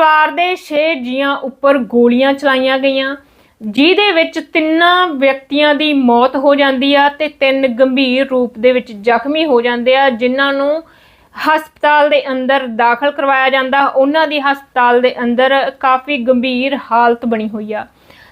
ਪਰਿਵਾਰ ਦੇ 6 ਜੀਆਂ ਉੱਪਰ ਗੋਲੀਆਂ ਚਲਾਈਆਂ ਗਈਆਂ, ਜਿਹਦੇ ਵਿੱਚ ਤਿੰਨਾਂ ਵਿਅਕਤੀਆਂ ਦੀ ਮੌਤ ਹੋ ਜਾਂਦੀ ਆ ਤੇ ਤਿੰਨ ਗੰਭੀਰ ਰੂਪ ਦੇ ਵਿੱਚ ਜ਼ਖਮੀ ਹੋ ਜਾਂਦੇ ਆ, ਜਿਨ੍ਹਾਂ ਨੂੰ ਹਸਪਤਾਲ ਦੇ ਅੰਦਰ ਦਾਖਲ ਕਰਵਾਇਆ ਜਾਂਦਾ। ਉਹਨਾਂ ਦੀ ਹਸਪਤਾਲ ਦੇ ਅੰਦਰ ਕਾਫੀ ਗੰਭੀਰ ਹਾਲਤ ਬਣੀ ਹੋਈ ਆ।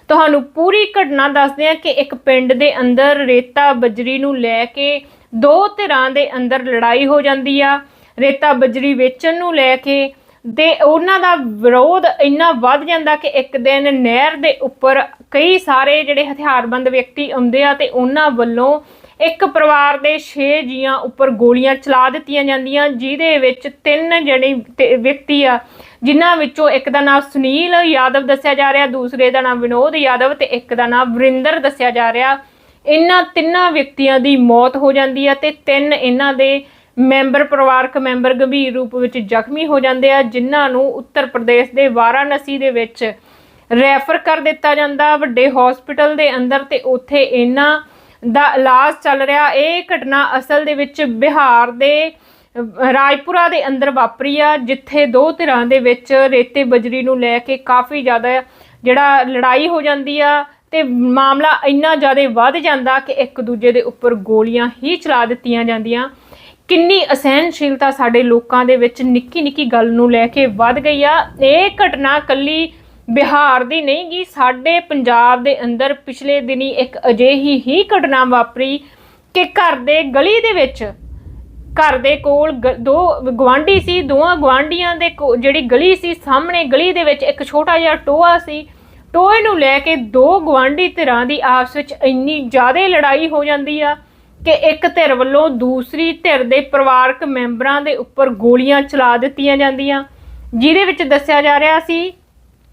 ਤੁਹਾਨੂੰ ਪੂਰੀ ਘਟਨਾ ਦੱਸਦੇ ਆ ਕਿ ਇੱਕ ਪਿੰਡ ਦੇ ਅੰਦਰ ਰੇਤਾ ਬਜਰੀ ਨੂੰ ਲੈ ਕੇ ਦੋ ਧਿਰਾਂ ਦੇ ਅੰਦਰ ਲੜਾਈ ਹੋ ਜਾਂਦੀ ਆ। ਰੇਤਾ ਬਜਰੀ ਵੇਚਣ ਨੂੰ ਲੈ ਕੇ ਦੇ ਉਹਨਾਂ ਦਾ ਵਿਰੋਧ ਇੰਨਾ ਵੱਧ ਜਾਂਦਾ ਕਿ ਇੱਕ ਦਿਨ ਨਹਿਰ ਦੇ ਉੱਪਰ ਕਈ ਸਾਰੇ ਜਿਹੜੇ ਹਥਿਆਰਬੰਦ ਵਿਅਕਤੀ ਆਉਂਦੇ ਆ ਤੇ ਉਹਨਾਂ ਵੱਲੋਂ ਇੱਕ ਪਰਿਵਾਰ ਦੇ 6 ਜੀਆਂ ਉੱਪਰ ਗੋਲੀਆਂ ਚਲਾ ਦਿੱਤੀਆਂ ਜਾਂਦੀਆਂ, ਜਿਹਦੇ ਵਿੱਚ ਤਿੰਨ ਜਿਹੜੇ ਵਿਅਕਤੀ ਆ, ਜਿਨ੍ਹਾਂ ਵਿੱਚੋਂ ਇੱਕ ਦਾ ਨਾਮ ਸੁਨੀਲ ਯਾਦਵ ਦੱਸਿਆ ਜਾ ਰਿਹਾ, ਦੂਸਰੇ ਦਾ ਨਾਮ ਵਿਨੋਦ ਯਾਦਵ ਤੇ ਇੱਕ ਦਾ ਨਾਮ ਵਰਿੰਦਰ ਦੱਸਿਆ ਜਾ ਰਿਹਾ। ਇਹਨਾਂ ਤਿੰਨਾਂ ਵਿਅਕਤੀਆਂ ਦੀ ਮੌਤ ਹੋ ਜਾਂਦੀ ਹੈ ਤੇ ਤਿੰਨ ਇਹਨਾਂ ਦੇ ਮੈਂਬਰ ਪਰਿਵਾਰਕ ਮੈਂਬਰ ਗੰਭੀਰ ਰੂਪ ਵਿੱਚ ਜ਼ਖਮੀ ਹੋ ਜਾਂਦੇ ਆ, ਜਿਨ੍ਹਾਂ ਨੂੰ ਉੱਤਰ ਪ੍ਰਦੇਸ਼ ਦੇ ਵਾਰਾਣਸੀ ਦੇ ਵਿੱਚ ਰੈਫਰ ਕਰ ਦਿੱਤਾ ਜਾਂਦਾ। ਵੱਡੇ ਹਸਪੀਟਲ ਦੇ ਅੰਦਰ ਤੇ ਉੱਥੇ ਇਹਨਾਂ ਦਾ ਇਲਾਜ ਚੱਲ ਰਿਹਾ। ਇਹ ਘਟਨਾ ਅਸਲ ਦੇ ਵਿੱਚ ਬਿਹਾਰ ਦੇ ਰਾਜਪੁਰਾ ਦੇ ਅੰਦਰ ਵਾਪਰੀ ਆ, ਜਿੱਥੇ ਦੋ ਧਿਰਾਂ ਦੇ ਵਿੱਚ ਰੇਤੇ ਬਜਰੀ ਨੂੰ ਲੈ ਕੇ ਕਾਫੀ ਜ਼ਿਆਦਾ ਜਿਹੜਾ ਲੜਾਈ ਹੋ ਜਾਂਦੀ ਆ ਤੇ ਮਾਮਲਾ ਇੰਨਾ ਜ਼ਿਆਦਾ ਵੱਧ ਜਾਂਦਾ ਕਿ ਇੱਕ ਦੂਜੇ ਦੇ ਉੱਪਰ ਗੋਲੀਆਂ ਹੀ ਚਲਾ ਦਿੱਤੀਆਂ ਜਾਂਦੀਆਂ। ਕਿੰਨੀ ਅਸਹਿਣਸ਼ੀਲਤਾ ਸਾਡੇ ਲੋਕਾਂ ਦੇ ਵਿੱਚ ਨਿੱਕੀ ਨਿੱਕੀ ਗੱਲ ਨੂੰ ਲੈ ਕੇ ਵੱਧ ਗਈ ਆ। ਇਹ ਘਟਨਾ ਕੱਲੀ ਬਿਹਾਰ ਦੀ ਨਹੀਂ ਗਈ ਸਾਡੇ ਪੰਜਾਬ ਦੇ ਅੰਦਰ ਪਿਛਲੇ ਦਿਨੀ ਇੱਕ ਅਜਿਹੀ ਹੀ ਘਟਨਾ ਵਾਪਰੀ ਕਿ ਘਰ ਦੇ ਗਲੀ ਦੇ ਵਿੱਚ, ਘਰ ਦੇ ਕੋਲ ਗ- ਦੋ ਗਵਾਂਢੀ ਸੀ, ਦੋਵਾਂ ਗਵਾਂਢੀਆਂ ਦੇ ਕੋ- ਜਿਹੜੀ ਗਲੀ ਸੀ, ਸਾਹਮਣੇ ਗਲੀ ਦੇ ਵਿੱਚ ਇੱਕ ਛੋਟਾ ਜਿਹਾ ਟੋਆ ਸੀ। ਟੋਏ ਨੂੰ ਲੈ ਕੇ ਦੋ ਗਵਾਂਢੀ ਧਿਰਾਂ ਦੀ ਆਪਸ ਵਿੱਚ ਇੰਨੀ ਜ਼ਿਆਦਾ ਲੜਾਈ ਹੋ ਜਾਂਦੀ ਆ। ਕਿ ਇੱਕ ਧਿਰ ਵੱਲੋਂ ਦੂਸਰੀ ਧਿਰ ਦੇ ਪਰਿਵਾਰਕ ਮੈਂਬਰਾਂ ਦੇ ਉੱਪਰ ਗੋਲੀਆਂ ਚਲਾ ਦਿੱਤੀਆਂ ਜਾਂਦੀਆਂ। ਜਿਹਦੇ ਵਿੱਚ ਦੱਸਿਆ ਜਾ ਰਿਹਾ ਸੀ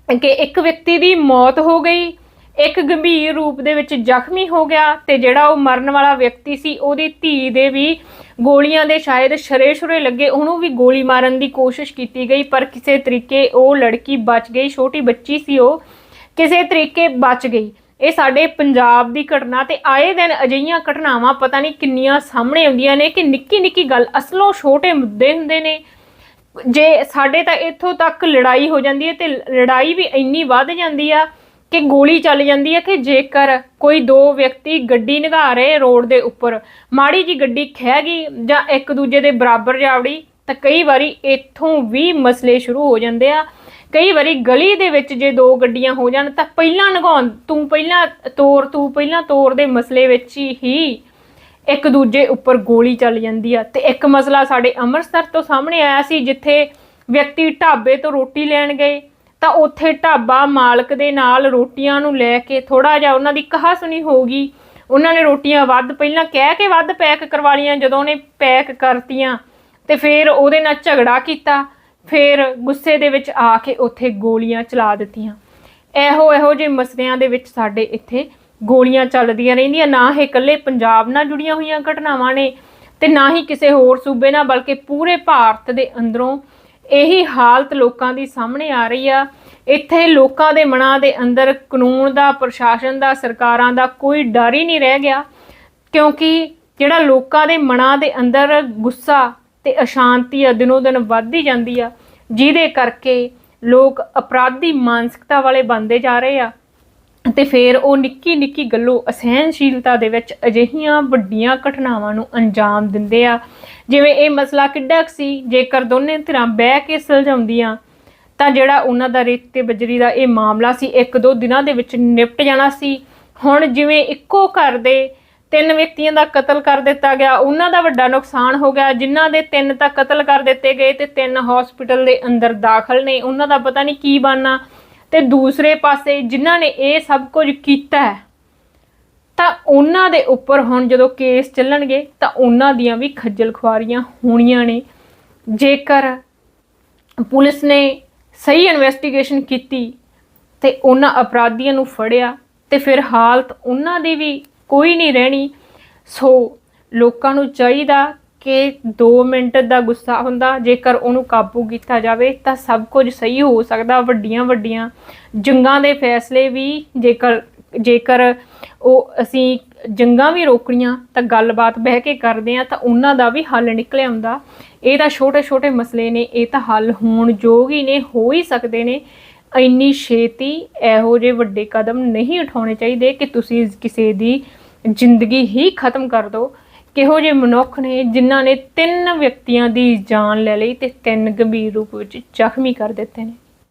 ਕਿ ਇੱਕ ਵਿਅਕਤੀ ਦੀ ਮੌਤ ਹੋ ਗਈ। ਇੱਕ ਗੰਭੀਰ ਰੂਪ ਦੇ ਵਿੱਚ ਜ਼ਖਮੀ ਹੋ ਗਿਆ ਤੇ ਜਿਹੜਾ ਉਹ ਮਰਨ ਵਾਲਾ ਵਿਅਕਤੀ ਸੀ, ਉਹਦੀ ਧੀ ਦੇ ਵੀ ਗੋਲੀਆਂ ਦੇ ਸ਼ਾਇਦ ਸ਼ਰੇ ਸ਼ੁਰੇ ਲੱਗੇ, ਉਹਨੂੰ ਵੀ ਗੋਲੀ ਮਾਰਨ ਦੀ ਕੋਸ਼ਿਸ਼ ਕੀਤੀ ਗਈ, ਪਰ ਕਿਸੇ ਤਰੀਕੇ ਉਹ ਲੜਕੀ ਬਚ ਗਈ, ਛੋਟੀ ਬੱਚੀ ਸੀ ਉਹ, ਕਿਸੇ ਤਰੀਕੇ ਬਚ ਗਈ। ਇਹ ਸਾਡੇ ਪੰਜਾਬ ਦੀ ਘਟਨਾ ਤੇ ਆਏ ਦਿਨ ਅਜਿਹੀਆਂ ਘਟਨਾਵਾਂ ਪਤਾ ਨਹੀਂ ਕਿੰਨੀਆਂ ਸਾਹਮਣੇ ਆਉਂਦੀਆਂ ਨੇ ਕਿ ਨਿੱਕੀ ਨਿੱਕੀ ਗੱਲ, ਅਸਲੋਂ ਛੋਟੇ ਮੁੱਦੇ ਹੁੰਦੇ ਨੇ। ਜੇ ਸਾਡੇ ਤਾਂ ਇੱਥੋਂ ਤੱਕ ਲੜਾਈ ਹੋ ਜਾਂਦੀ ਹੈ ਤੇ ਲੜਾਈ ਵੀ ਇੰਨੀ ਵੱਧ ਜਾਂਦੀ ਆ ਕਿ ਗੋਲੀ ਚੱਲ ਜਾਂਦੀ ਹੈ ਕਿ ਜੇਕਰ ਕੋਈ ਦੋ ਵਿਅਕਤੀ ਗੱਡੀ ਨਿਗਾ ਰਹੇ ਰੋਡ ਦੇ ਉੱਪਰ, ਮਾੜੀ ਜੀ ਗੱਡੀ ਖਹਿ ਗਈ ਜਾਂ ਇੱਕ ਦੂਜੇ ਦੇ ਬਰਾਬਰ ਜਾਵੜੀ ਤਾਂ ਕਈ ਵਾਰੀ ਇੱਥੋਂ ਵੀ ਮਸਲੇ ਸ਼ੁਰੂ ਹੋ ਜਾਂਦੇ ਆ। ਕਈ ਵਾਰੀ ਗਲੀ ਦੇ ਵਿੱਚ ਜੇ ਦੋ ਗੱਡੀਆਂ ਹੋ ਜਾਣ ਤਾਂ ਪਹਿਲਾਂ ਨਗਾਉਣ, ਤੂੰ ਪਹਿਲਾਂ ਤੋਰ, ਤੂੰ ਪਹਿਲਾਂ ਤੋਰ ਦੇ ਮਸਲੇ ਵਿੱਚ ਹੀ ਇੱਕ ਦੂਜੇ ਉੱਪਰ ਗੋਲੀ ਚੱਲ ਜਾਂਦੀ ਆ। ਤੇ ਇੱਕ ਮਸਲਾ ਸਾਡੇ ਅੰਮ੍ਰਿਤਸਰ ਤੋਂ ਸਾਹਮਣੇ ਆਇਆ ਸੀ, ਜਿੱਥੇ ਵਿਅਕਤੀ ਢਾਬੇ ਤੋਂ ਰੋਟੀ ਲੈਣ ਗਏ। ਤਾਂ ਉੱਥੇ ਢਾਬਾ ਮਾਲਕ ਦੇ ਨਾਲ ਰੋਟੀਆਂ ਨੂੰ ਲੈ ਕੇ ਥੋੜਾ ਜਿਹਾ ਉਹਨਾਂ ਦੀ ਕਹਾਸੁਣੀ ਹੋ ਗਈ। ਉਹਨਾਂ ਨੇ ਰੋਟੀਆਂ ਵੱਧ, ਪਹਿਲਾਂ ਕਹਿ ਕੇ ਵੱਧ ਪੈਕ ਕਰਵਾ ਲੀਆਂ ਜਦੋਂ ਉਹਨੇ ਪੈਕ ਕਰਤੀਆਂ। ਤੇ ਫਿਰ ਉਹਦੇ ਨਾਲ ਝਗੜਾ ਕੀਤਾ। ਫਿਰ ਗੁੱਸੇ ਦੇ ਵਿੱਚ ਆ ਕੇ ਉੱਥੇ ਗੋਲੀਆਂ ਚਲਾ ਦਿੱਤੀਆਂ। ਇਹੋ ਇਹੋ ਜਿਹੇ ਮਸਲਿਆਂ ਦੇ ਵਿੱਚ ਸਾਡੇ ਇੱਥੇ ਗੋਲੀਆਂ ਚੱਲਦੀਆਂ ਰਹਿੰਦੀਆਂ। ਨਾ ਇਹ ਇਕੱਲੇ ਪੰਜਾਬ ਨਾਲ ਜੁੜੀਆਂ ਹੋਈਆਂ ਘਟਨਾਵਾਂ ਨੇ ਤੇ ਨਾ ਹੀ ਕਿਸੇ ਹੋਰ ਸੂਬੇ ਨਾਲ, ਬਲਕਿ ਪੂਰੇ ਭਾਰਤ ਦੇ ਅੰਦਰੋਂ ਇਹੀ ਹਾਲਤ ਲੋਕਾਂ ਦੀ ਸਾਹਮਣੇ ਆ ਰਹੀ ਆ। ਇੱਥੇ ਲੋਕਾਂ ਦੇ ਮਨਾਂ ਦੇ ਅੰਦਰ ਕਾਨੂੰਨ ਦਾ, ਪ੍ਰਸ਼ਾਸਨ ਦਾ, ਸਰਕਾਰਾਂ ਦਾ ਕੋਈ ਡਰ ਹੀ ਨਹੀਂ ਰਹਿ ਗਿਆ। ਕਿਉਂਕਿ ਜਿਹੜਾ ਲੋਕਾਂ ਦੇ ਮਨਾਂ ਦੇ ਅੰਦਰ ਗੁੱਸਾ ਤੇ ਅਸ਼ਾਂਤੀ ਆ ਦਿਨੋ ਦਿਨ ਵੱਧਦੀ ਜਾਂਦੀ ਆ, ਜਿਹਦੇ ਕਰਕੇ ਲੋਕ ਅਪਰਾਧੀ ਮਾਨਸਿਕਤਾ ਵਾਲੇ ਬਣਦੇ ਜਾ ਰਹੇ ਆ। ਤੇ ਫਿਰ ਉਹ ਨਿੱਕੀ ਨਿੱਕੀ ਗੱਲੋਂ ਅਸਹਿਣਸ਼ੀਲਤਾ ਦੇ ਵਿੱਚ ਅਜਿਹੀਆਂ ਵੱਡੀਆਂ ਘਟਨਾਵਾਂ ਨੂੰ ਅੰਜਾਮ ਦਿੰਦੇ ਆ। ਜਿਵੇਂ ਇਹ ਮਸਲਾ ਕਿੱਡਾ ਕੁ ਸੀ, ਜੇਕਰ ਦੋਨੇ ਧਿਰਾਂ ਬਹਿ ਕੇ ਸੁਲਝਾਉਂਦੀਆਂ, ਤਾਂ ਜਿਹੜਾ ਉਹਨਾਂ ਦਾ ਰੇਤ ਤੇ ਬਜਰੀ ਦਾ ਇਹ ਮਾਮਲਾ ਸੀ, ਇੱਕ ਦੋ ਦਿਨਾਂ ਦੇ ਵਿੱਚ ਨਿਪਟ ਜਾਣਾ ਸੀ। ਹੁਣ ਜਿਵੇਂ ਇੱਕੋ ਘਰ ਦੇ ਤਿੰਨ ਵਿਅਕਤੀਆਂ ਦਾ ਕਤਲ ਕਰ ਦਿੱਤਾ ਗਿਆ। ਉਹਨਾਂ ਦਾ ਵੱਡਾ ਨੁਕਸਾਨ ਹੋ ਗਿਆ। ਜਿਨ੍ਹਾਂ ਦੇ ਤਿੰਨ ਤਾਂ ਕਤਲ ਕਰ ਦਿੱਤੇ ਗਏ ਤੇ ਤਿੰਨ ਹਸਪੀਟਲ ਦੇ ਅੰਦਰ ਦਾਖਲ ਨੇ। ਉਹਨਾਂ ਦਾ ਪਤਾ ਨਹੀਂ ਕੀ ਬਣਨਾ ਤੇ ਦੂਸਰੇ ਪਾਸੇ ਜਿਨ੍ਹਾਂ ਨੇ ਇਹ ਸਭ ਕੁਝ ਕੀਤਾ ਹੈ, ਤਾਂ ਉਹਨਾਂ ਦੇ ਉੱਪਰ ਹੁਣ ਜਦੋਂ ਕੇਸ ਚੱਲਣਗੇ, ਤਾਂ ਉਹਨਾਂ ਦੀਆਂ ਵੀ ਖੱਜਲ ਖੁਆਰੀਆਂ ਹੋਣੀਆਂ ਨੇ। ਜੇਕਰ ਪੁਲਿਸ ਨੇ ਸਹੀ ਇਨਵੈਸਟੀਗੇਸ਼ਨ ਕੀਤੀ ਤੇ ਉਹਨਾਂ ਅਪਰਾਧੀਆਂ ਨੂੰ ਫੜਿਆ ਤੇ ਫਿਰ ਹਾਲਤ ਉਹਨਾਂ ਦੀ ਵੀ ਕੋਈ ਨਹੀਂ ਰਹਿਣੀ। ਸੋ ਲੋਕਾਂ ਨੂੰ ਚਾਹੀਦਾ ਕਿ 2 ਮਿੰਟ ਦਾ ਗੁੱਸਾ ਹੁੰਦਾ। ਜੇਕਰ ਉਹਨੂੰ ਕਾਬੂ ਕੀਤਾ ਜਾਵੇ ਤਾਂ ਸਭ ਕੁਝ ਸਹੀ ਹੋ ਸਕਦਾ। ਵੱਡੀਆਂ ਵੱਡੀਆਂ ਜੰਗਾਂ ਦੇ ਫੈਸਲੇ ਵੀ ਜੇਕਰ ਜੇਕਰ ਉਹ ਅਸੀਂ ਜੰਗਾਂ ਵੀ ਰੋਕਣੀਆਂ ਤਾਂ ਗੱਲਬਾਤ ਬਹਿ ਕੇ ਕਰਦੇ ਆ ਤਾਂ ਉਹਨਾਂ ਦਾ ਵੀ ਹੱਲ ਨਿਕਲ ਆਉਂਦਾ ਇਹ ਤਾਂ ਛੋਟੇ ਛੋਟੇ ਮਸਲੇ ਨੇ। ਇਹ ਤਾਂ ਹੱਲ ਹੋਣ ਯੋਗ ਹੀ ਨੇ, ਹੋ ਹੀ ਸਕਦੇ ਨੇ। ਇੰਨੀ ਛੇਤੀ ਇਹੋ ਜਿਹੇ ਵੱਡੇ ਕਦਮ ਨਹੀਂ ਉਠਾਉਣੇ ਚਾਹੀਦੇ ਕਿ ਤੁਸੀਂ ਕਿਸੇ ਦੀ ਜ਼ਿੰਦਗੀ ਹੀ ਖਤਮ ਕਰ ਦਿਓ। ਕਿਹੋ ਜਿਹੇ ਮਨੁੱਖ ਨੇ ਜਿਨ੍ਹਾਂ ਨੇ ਤਿੰਨ ਵਿਅਕਤੀਆਂ ਦੀ ਜਾਨ ਲੈ ਲਈ ਤੇ ਤਿੰਨ ਗੰਭੀਰ ਰੂਪ ਵਿੱਚ ਜ਼ਖਮੀ ਕਰ ਦਿੱਤੇ ਨੇ।